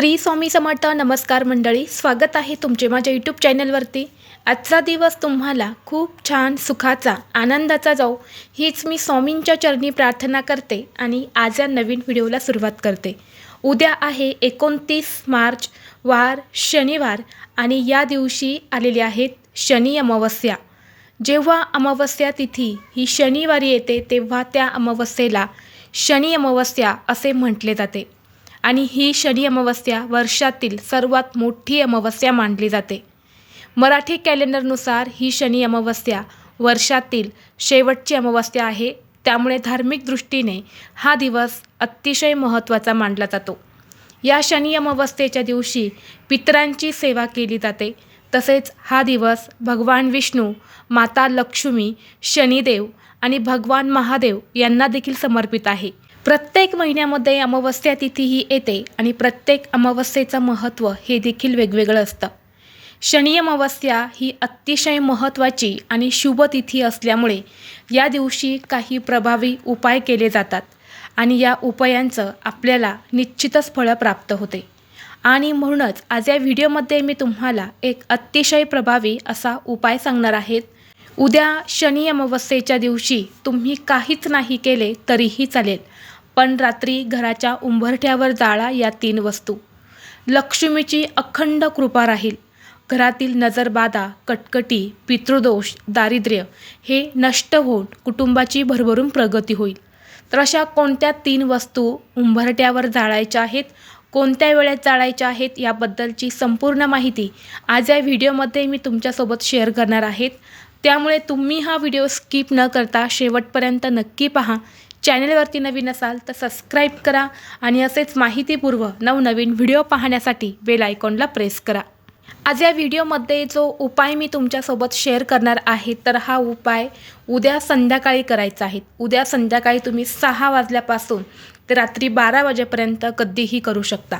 श्री स्वामी समर्थ नमस्कार मंडळी स्वागत आहे तुमचे माझ्या यूट्यूब चॅनलवरती आजचा दिवस तुम्हाला खूप छान सुखाचा आनंदाचा जाऊ हीच मी स्वामींच्या चरणी प्रार्थना करते आणि आज या नवीन व्हिडिओला सुरुवात करते. उद्या आहे एकोणतीस मार्च वार शनिवार आणि या दिवशी आलेले आहेत शनी अमावस्या. जेव्हा अमावस्या तिथी ही शनिवारी येते तेव्हा त्या अमावस्येला शनी अमावस्या असे म्हटले जाते. आणि ही शनी अमावस्या वर्षातील सर्वात मोठी अमावस्या मानली जाते. मराठी कॅलेंडरनुसार ही शनी अमावस्या वर्षातील शेवटची अमावस्या आहे. त्यामुळे धार्मिक दृष्टीने हा दिवस अतिशय महत्त्वाचा मानला जातो. या शनी अमावस्येच्या दिवशी पितरांची सेवा केली जाते. तसेच हा दिवस भगवान विष्णू माता लक्ष्मी शनिदेव आणि भगवान महादेव यांना देखील समर्पित आहे. प्रत्येक महिन्यामध्ये अमावस्या तिथी ही येते आणि प्रत्येक अमावस्येचं महत्त्व हे देखील वेगवेगळं असतं. शनी अमावस्या ही अतिशय महत्त्वाची आणि शुभ तिथी असल्यामुळे या दिवशी काही प्रभावी उपाय केले जातात आणि या उपायांचं आपल्याला निश्चितच फळं प्राप्त होते. आणि म्हणूनच आज या व्हिडिओमध्ये मी तुम्हाला एक अतिशय प्रभावी असा उपाय सांगणार आहेत उद्या शनी अमावस्येच्या दिवशी तुम्ही काहीच नाही केले तरीही चालेल. पण रात्री घराच्या उंबरठ्यावर जाळा या तीन वस्तू. लक्ष्मीची अखंड कृपा राहील. घरातील नजरबाधा कटकटी पितृदोष दारिद्र्य हे नष्ट होऊन कुटुंबाची भरभरून प्रगती होईल. तर अशा कोणत्या तीन वस्तू उंबरट्यावर जाळायच्या आहेत कोणत्या वेळेत जाळायच्या आहेत याबद्दलची संपूर्ण माहिती आज या व्हिडिओमध्ये मी तुमच्यासोबत शेअर करणार आहेत त्यामुळे तुम्ही हा व्हिडिओ स्किप न करता शेवटपर्यंत नक्की पहा. चॅनलवरती नवीन असाल तर सबस्क्राईब करा आणि असेच माहितीपूर्व नवनवीन व्हिडिओ पाहण्यासाठी बेल आयकॉनला प्रेस करा. आज या व्हिडिओमध्ये जो उपाय मी तुमच्यासोबत शेअर करणार आहे तर हा उपाय उद्या संध्याकाळी करायचा आहे. उद्या संध्याकाळी तुम्ही सहा वाजल्यापासून ते रात्री बारा वाजेपर्यंत कधीही करू शकता.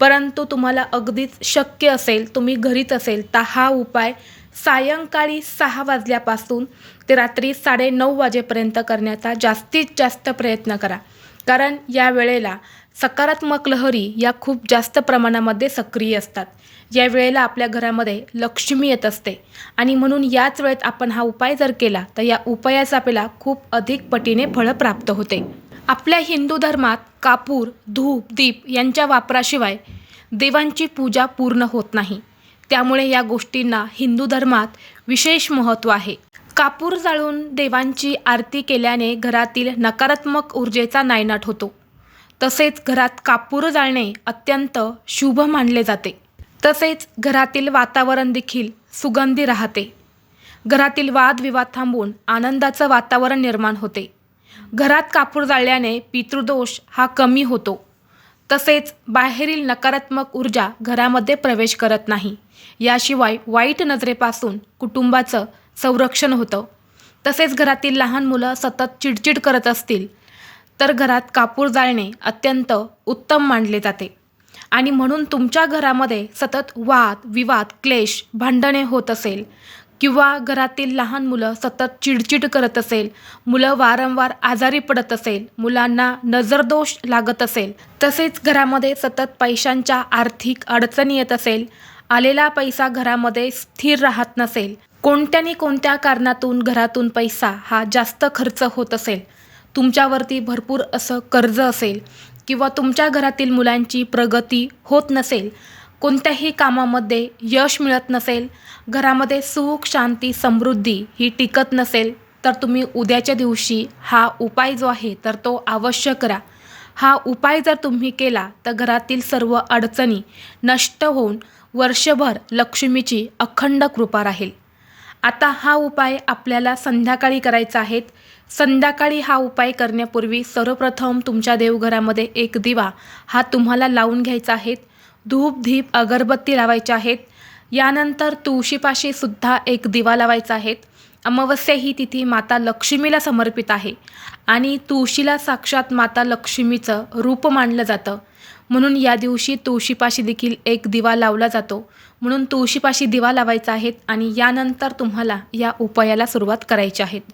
परंतु तुम्हाला अगदीच शक्य असेल तुम्ही घरीच असेल तर हा उपाय सायंकाळी सहा वाजल्यापासून ते रात्री साडेनऊ वाजेपर्यंत करण्याचा जास्तीत जास्त प्रयत्न करा. कारण या वेळेला सकारात्मक लहरी या खूप जास्त प्रमाणामध्ये सक्रिय असतात. या वेळेला आपल्या घरामध्ये लक्ष्मी येत असते. आणि म्हणून याच वेळेत आपण हा उपाय जर केला तर या उपायाचा आपल्याला खूप अधिक पटीने फळं प्राप्त होते. आपल्या हिंदू धर्मात कापूर धूप दीप यांच्या वापराशिवाय देवांची पूजा पूर्ण होत नाही. त्यामुळे या गोष्टींना हिंदू धर्मात विशेष महत्त्व आहे. कापूर जाळून देवांची आरती केल्याने घरातील नकारात्मक ऊर्जेचा नायनाट होतो. तसेच घरात कापूर जाळणे अत्यंत शुभ मानले जाते. तसेच घरातील वातावरण देखील सुगंधी राहते. घरातील वादविवाद थांबून आनंदाचं वातावरण निर्माण होते. घरात कापूर जाळल्याने पितृदोष हा कमी होतो. तसेच बाहेरील नकारात्मक ऊर्जा घरामध्ये प्रवेश करत नाही. याशिवाय वाईट नजरेपासून कुटुंबाचं संरक्षण होतं. तसेच घरातील लहान मुलं सतत चिडचिड करत असतील तर घरात कापूर जाळणे अत्यंत उत्तम मानले जाते. आणि म्हणून तुमच्या घरामध्ये सतत वाद विवाद क्लेश भांडणे होत असेल किंवा घरातील लहान मुलं सतत चिडचिड करत असेल मुलं वारंवार आजारी पडत असेल मुलांना नजरदोष लागत असेल तसेच घरामध्ये सतत पैशांच्या आर्थिक अडचणी येत असेल आलेला पैसा घरामध्ये स्थिर राहत नसेल कोणत्यानी कोणत्या कारणातून घरातून पैसा हा जास्त खर्च होत असेल तुमच्यावरती भरपूर असं कर्ज असेल किंवा तुमच्या घरातील मुलांची प्रगती होत नसेल कोणत्याही कामामध्ये यश मिळत नसेल घरामध्ये सुख शांती समृद्धी ही टिकत नसेल तर तुम्ही उद्याच्या दिवशी हा उपाय जो आहे तर तो अवश्य करा. हा उपाय जर तुम्ही केला तर घरातील सर्व अडचणी नष्ट होऊन वर्षभर लक्ष्मीची अखंड कृपा राहील. आता हा उपाय आपल्याला संध्याकाळी करायचा आहेत संध्याकाळी हा उपाय करण्यापूर्वी सर्वप्रथम तुमच्या देवघरामध्ये एक दिवा हा तुम्हाला लावून घ्यायचा आहे. धूप धीप अगरबत्ती लावायच्या आहेत. यानंतर तुळशीपाशी सुद्धा एक दिवा लावायचा आहे. अमावस्या ही तिथी माता लक्ष्मीला समर्पित आहे आणि तुळशीला साक्षात माता लक्ष्मीचं रूप मानलं जातं. म्हणून या दिवशी तुळशीपाशी देखील एक दिवा लावला जातो. म्हणून तुळशीपाशी दिवा लावायचा आहे आणि यानंतर तुम्हाला या उपायाला सुरुवात करायची आहेत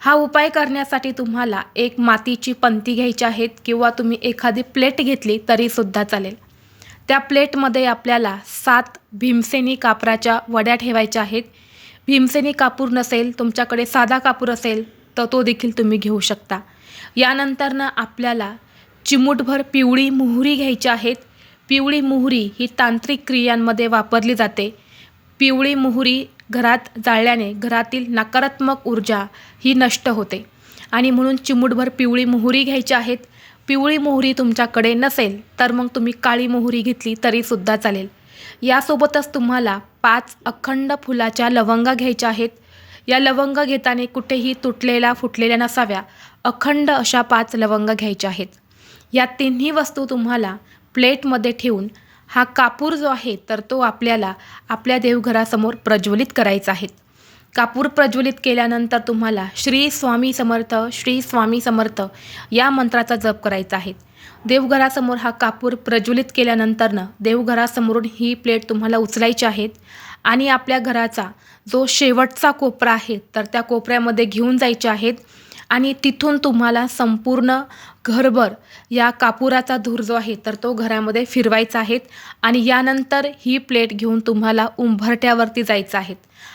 हा उपाय करण्यासाठी तुम्हाला एक मातीची पंती घ्यायची आहेत किंवा तुम्ही एखादी प्लेट घेतली तरीसुद्धा चालेल. त्या प्लेटमध्ये आपल्याला सात भीमसेनी कापराच्या वड्या ठेवायच्या आहेत. भीमसेनी कापूर नसेल तुमच्याकडे साधा कापूर असेल तर तो देखील तुम्ही घेऊ शकता. यानंतरनं आपल्याला चिमूटभर पिवळी मोहरी घ्यायची आहेत. पिवळी मोहरी ही तांत्रिक क्रियांमध्ये वापरली जाते. पिवळी मोहरी घरात जाळल्याने घरातील नकारात्मक ऊर्जा ही नष्ट होते. आणि म्हणून चिमूटभर पिवळी मोहरी घ्यायची आहेत. पिवळी मोहरी तुमच्याकडे नसेल तर मग तुम्ही काळी मोहरी घेतली तरीसुद्धा चालेल. यासोबतच तुम्हाला पाच अखंड फुलाच्या लवंगा घ्यायच्या आहेत. या लवंग घेताना कुठेही तुटलेल्या फुटलेल्या नसाव्या. अखंड अशा पाच लवंग घ्यायच्या आहेत. या तिन्ही वस्तू तुम्हाला प्लेटमध्ये ठेवून हा कापूर जो आहे तर तो आपल्याला आपल्या देवघरासमोर प्रज्वलित करायचा आहे. कापूर प्रज्वलित केल्यानंतर तुम्हाला श्री स्वामी समर्थ श्री स्वामी समर्थ या मंत्राचा जप करायचा आहे. देवघरासमोर हा कापूर प्रज्वलित केल्यानंतरनं देवघरासमोरून ही प्लेट तुम्हाला उचलायची आहेत आणि आपल्या घराचा जो शेवटचा कोपरा आहे तर त्या कोपऱ्यामध्ये घेऊन जायचे आहेत. आणि तिथून तुम्हाला संपूर्ण घरभर या कापुराचा धूर जो आहे तर तो घरामध्ये फिरवायचा आहे आणि यानंतर ही प्लेट घेऊन तुम्हाला उंभरट्यावरती जायचं आहे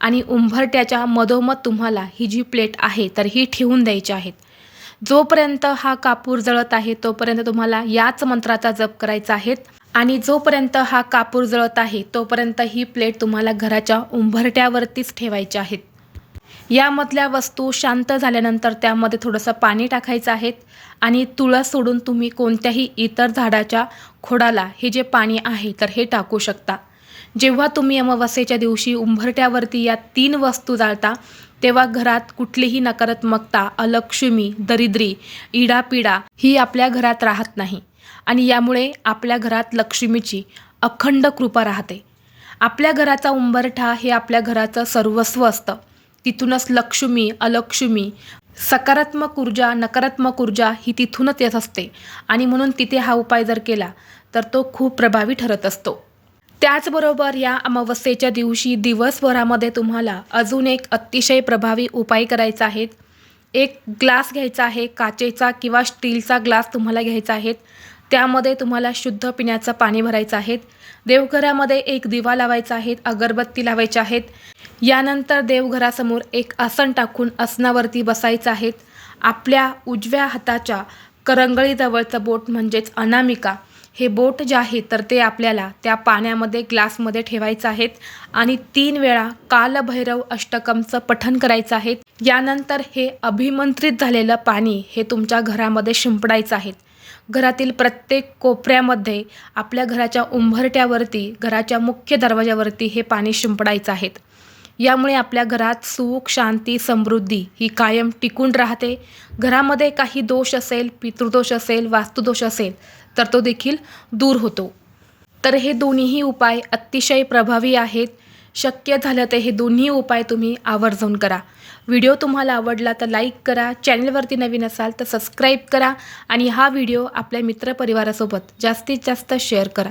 आणि उंभरट्याच्या मधोमध तुम्हाला ही जी प्लेट आहे तर ही ठेवून द्यायची आहेत जोपर्यंत हा कापूर जळत आहे तोपर्यंत तुम्हाला याच मंत्राचा जप करायचा आहे आणि जोपर्यंत हा कापूर जळत आहे तोपर्यंत ही प्लेट तुम्हाला घराच्या उंभरट्यावरतीच ठेवायची आहेत यामधल्या वस्तू शांत झाल्यानंतर त्यामध्ये थोडंसं पाणी टाकायचं आहे आणि तुळस सोडून तुम्ही कोणत्याही इतर झाडाच्या खोडाला हे जे पाणी आहे तर हे टाकू शकता. जेव्हा तुम्ही अमावस्येच्या दिवशी उंबरट्यावरती या तीन वस्तू जाळता तेव्हा घरात कुठलीही नकारात्मकता अलक्ष्मी दरिद्री इडापिडा ही आपल्या घरात राहत नाही आणि यामुळे आपल्या घरात लक्ष्मीची अखंड कृपा राहते. आपल्या घराचा उंबरठा हे आपल्या घराचं सर्वस्व असतं. तिथूनच लक्ष्मी अलक्ष्मी सकारात्मक ऊर्जा नकारात्मक ऊर्जा ही तिथूनच येत असते. आणि म्हणून तिथे हा उपाय जर केला तर तो खूप प्रभावी ठरत असतो. त्याचबरोबर या अमावस्येच्या दिवशी दिवसभरामध्ये तुम्हाला अजून एक अतिशय प्रभावी उपाय करायचा आहे. एक ग्लास घ्यायचा आहे काचेचा किंवा स्टीलचा ग्लास तुम्हाला घ्यायचा आहे. त्यामध्ये तुम्हाला शुद्ध पिण्याचं पाणी भरायचं आहे. देवघरामध्ये एक दिवा लावायचा आहे अगरबत्ती लावायच्या आहेत. यानंतर देवघरासमोर एक आसन टाकून आसनावरती बसायचं आहेत. आपल्या उजव्या हाताच्या करंगळीजवळचं बोट म्हणजेच अनामिका. हे बोट जे आहे तर ते आपल्याला त्या पाण्यामध्ये ग्लासमध्ये ठेवायचं आहेत आणि तीन वेळा कालभैरव अष्टकमचं पठन करायचं आहे यानंतर हे अभिमंत्रित झालेलं पाणी हे तुमच्या घरामध्ये शिंपडायचं आहे घरातील प्रत्येक कोपऱ्यामध्ये आपल्या घराच्या उंबरट्यावरती घराच्या मुख्य दरवाजावरती हे पाणी शिंपडायचं आहेत. यामुळे आपल्या घरात सुख शांती समृद्धी ही कायम टिकून राहते. घरामध्ये काही दोष असेल पितृदोष असेल वास्तुदोष असेल तर तो देखील दूर होतो. तर हे दोन्हीही उपाय अतिशय प्रभावी आहेत. शक्य झालं तर हे दोन्ही उपाय तुम्ही आवर्जून करा. व्हिडिओ तुम्हाला आवडला तर लाईक करा चॅनलवरती नवीन असाल तर सबस्क्राईब करा आणि हा व्हिडिओ आपल्या मित्रपरिवारासोबत जास्तीत जास्त शेअर करा.